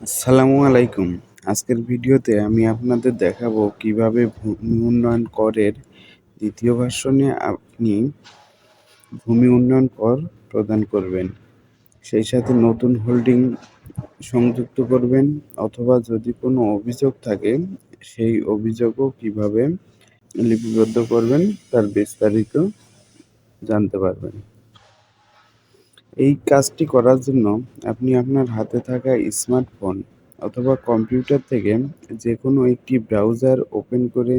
আসসালামু আলাইকুম। আজকের ভিডিওতে আমি আপনাদের দেখাবো কীভাবে ভূমি উন্নয়ন করের দ্বিতীয় ভাষণে আপনি ভূমি উন্নয়ন কর প্রদান করবেন। সেই সাথে নতুন হোল্ডিং সংযুক্ত করবেন অথবা যদি কোনো অভিযোগ থাকে, সেই অভিযোগও কীভাবে লিপিবদ্ধ করবেন তার বিস্তারিত জানতে পারবেন। এই কাজটি করার জন্য আপনি আপনার হাতে থাকা স্মার্টফোন অথবা কম্পিউটার থেকে যে কোনো একটি ব্রাউজার ওপেন করে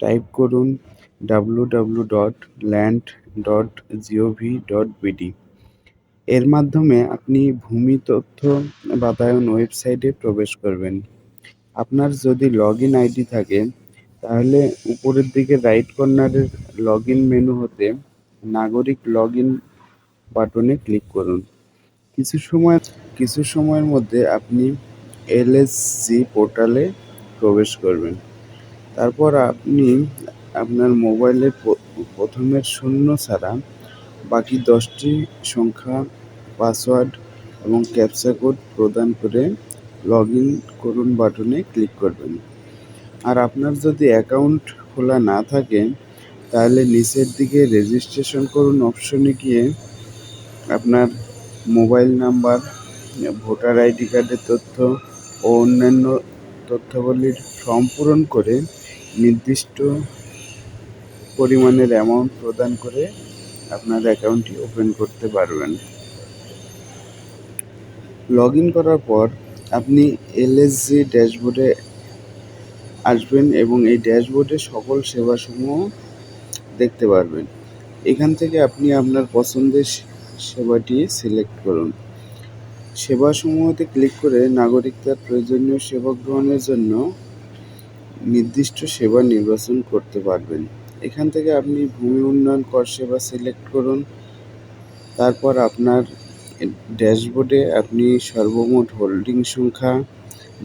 টাইপ করুন W W dot land dot GOV dot BD এর মাধ্যমে আপনি ভূমি তথ্য বাতায়ন ওয়েবসাইটে প্রবেশ করবেন। আপনার যদি লগ ইন আইডি থাকে, তাহলে উপরের দিকে রাইট কর্নারের লগ ইন মেনু হতে নাগরিক লগ ইন বাটনে ক্লিক করুন। কিছু সময়, কিছু সময়ের মধ্যে আপনি এলএসজি পোর্টালে প্রবেশ করবেন। তারপর আপনি আপনার মোবাইলের প্রথমের শূন্য ছাড়া বাকি দশটি সংখ্যা, পাসওয়ার্ড এবং ক্যাপচা কোড প্রদান করে লগ ইন করুন বাটনে ক্লিক করবেন। আর আপনার যদি অ্যাকাউন্ট খোলা না থাকে, তাহলে নিচের দিকে রেজিস্ট্রেশন করুন অপশনে গিয়ে আপনার মোবাইল নাম্বার, ভোটার আইডি কার্ডের তথ্য ও অন্যান্য তথ্যাবলীর ফর্ম পূরণ করে নির্দিষ্ট পরিমাণের অ্যামাউন্ট প্রদান করে আপনার অ্যাকাউন্টটি ওপেন করতে পারবেন। লগ ইন করার পর আপনি এলএসজি ড্যাশবোর্ডে আসবেন এবং এই ড্যাশবোর্ডে সকল সেবাসমূহ দেখতে পারবেন। এখান থেকে আপনি আপনার পছন্দের সেবাটি সিলেক্ট করুন। সেবাসমূহতে ক্লিক করে নাগরিক তার প্রয়োজনীয় সেবা গ্রহণের জন্য নির্দিষ্ট সেবা নির্বাচন করতে পারবেন। এখান থেকে আপনি ভূমি উন্নয়ন কর সেবা সিলেক্ট করুন। তারপর আপনার ড্যাশবোর্ডে আপনি সর্বমোট হোল্ডিং সংখ্যা,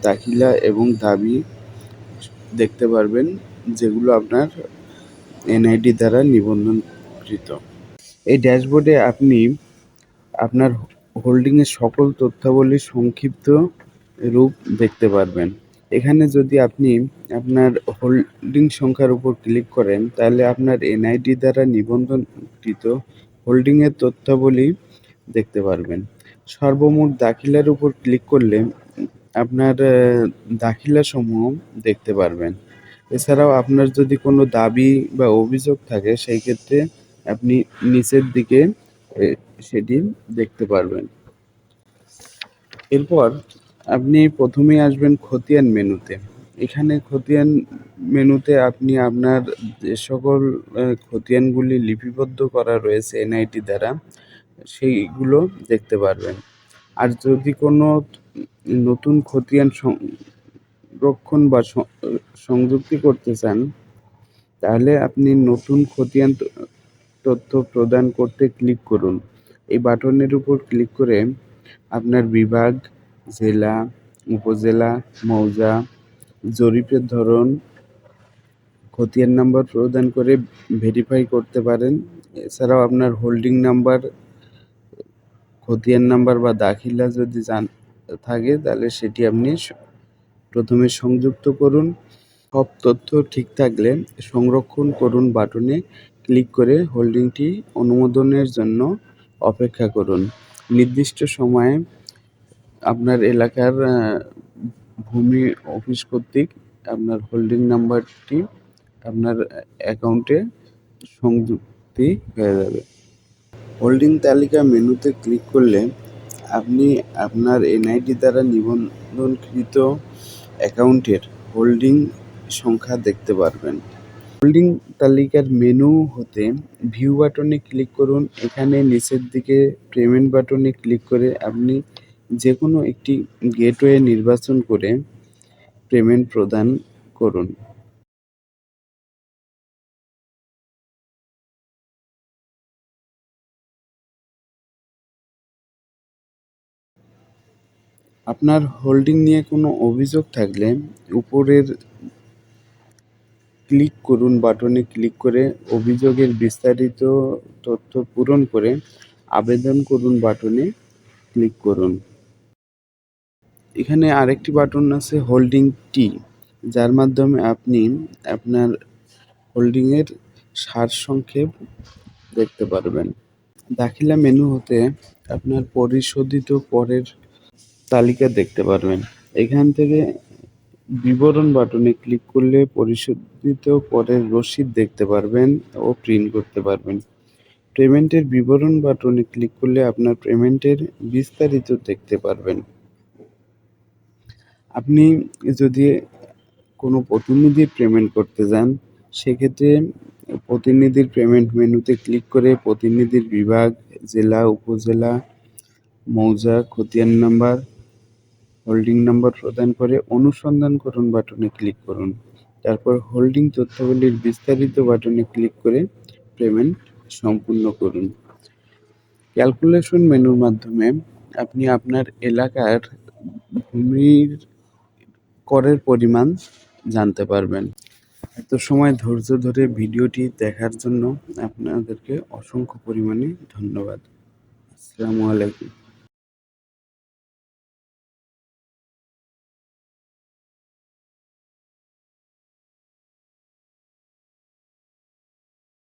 দাখিলা এবং দাবি দেখতে পারবেন, যেগুলো আপনার এনআইডি দ্বারা নিবন্ধনকৃত। এই ড্যাশবোর্ডে আপনি আপনার হোল্ডিংয়ের সকল তথ্যাবলীর সংক্ষিপ্ত রূপ দেখতে পারবেন। এখানে যদি আপনি আপনার হোল্ডিং সংখ্যার উপর ক্লিক করেন, তাহলে আপনার এনআইডি দ্বারা নিবন্ধনকৃত হোল্ডিংয়ের তথ্যাবলী দেখতে পারবেন। সর্বমোট দাখিলার উপর ক্লিক করলে আপনার দাখিলাসমূহ দেখতে পারবেন। এছাড়াও আপনার যদি কোনো দাবি বা অভিযোগ থাকে, সেই ক্ষেত্রে আপনি নিচের দিকে সেটি দেখতে পারবেন। এরপর আপনি প্রথমেই আসবেন খতিয়ান মেনুতে। এখানে খতিয়ান মেনুতে আপনি আপনার যে সকল খতিয়ানগুলি লিপিবদ্ধ করা রয়েছে এনআইটি দ্বারা সেইগুলো দেখতে পারবেন। আর যদি কোনো নতুন খতিয়ান সংরক্ষণ বা সংযুক্তি করতে চান তাহলে আপনি নতুন খতিয়ান তথ্য প্রদান করতে ক্লিক করুন। এই বাটনের উপর ক্লিক করে আপনার বিভাগ, জেলা, উপজেলা, মৌজা, জরিপের ধরন, খতিয়ান নাম্বার প্রদান করে ভেরিফাই করতে পারেন। এছাড়াও আপনার হোল্ডিং নাম্বার খতিয়ান নাম্বার বা দাখিলা যদি জান থাকে, তাহলে সেটি আপনি প্রথমে সংযুক্ত করুন। সব তথ্য ঠিক থাকলে সংরক্ষণ করুন বাটনে। ক্লিক করে হোল্ডিংটি অনুমোদনের জন্য অপেক্ষা করুন। নির্দিষ্ট সময়ে আপনার এলাকার ভূমি অফিস কর্তৃক আপনার হোল্ডিং নাম্বারটি আপনার অ্যাকাউন্টে সংযুক্তি হয়ে যাবে। হোল্ডিং তালিকা মেনুতে ক্লিক করলে আপনি আপনার এনআইডি দ্বারা নিবন্ধনকৃত অ্যাকাউন্টের হোল্ডিং সংখ্যা দেখতে পারবেন। হোল্ডিং তালিকার মেনু হতে ভিউ বাটনে ক্লিক করুন। এখানে নিচের দিকে পেমেন্ট বাটনে ক্লিক করে আপনি যে কোনো একটি গেটওয়ে নির্বাচন করে পেমেন্ট প্রদান করুন। আপনার হোল্ডিং নিয়ে কোনো অভিযোগ থাকলে উপরের ক্লিক করুন বাটনে ক্লিক করে অভিযোগের বিস্তারিত তথ্য পূরণ করে আবেদন করুন বাটনে ক্লিক করুন। এখানে আরেকটি বাটন আছে হোল্ডিং টি যার মাধ্যমে আপনি আপনার হোল্ডিংয়ের সারসংক্ষেপ দেখতে পারবেন। দাখিলা মেনু হতে আপনার পরিশোধিত পরের তালিকা দেখতে পারবেন। এখান থেকে বিবরণ বাটনে ক্লিক করলে পরিশোধিত করের রসিদ দেখতে পারবেন ও প্রিন্ট করতে পারবেন। পেমেন্টের বিবরণ বাটনে ক্লিক করলে আপনার পেমেন্টের বিস্তারিত দেখতে পারবেন। আপনি যদি কোনো প্রতিনিধির পেমেন্ট করতে যান, সেক্ষেত্রে প্রতিনিধির পেমেন্ট মেনুতে ক্লিক করে প্রতিনিধির বিভাগ, জেলা, উপজেলা, মৌজা, খতিয়ান নাম্বার হোল্ডিং নাম্বার প্রদান করে অনুসন্ধান করুন বাটনে ক্লিক করুন। তারপর হোল্ডিং তথ্যাবলীর বিস্তারিত বাটনে ক্লিক করে পেমেন্ট সম্পূর্ণ করুন। ক্যালকুলেশন মেনুর মাধ্যমে আপনি আপনার এলাকার ভূমির করের পরিমাণ জানতে পারবেন। এত সময় ধৈর্য ধরে ভিডিওটি দেখার জন্য আপনাদেরকে অসংখ্য পরিমাণে ধন্যবাদ। আসসালামু আলাইকুম।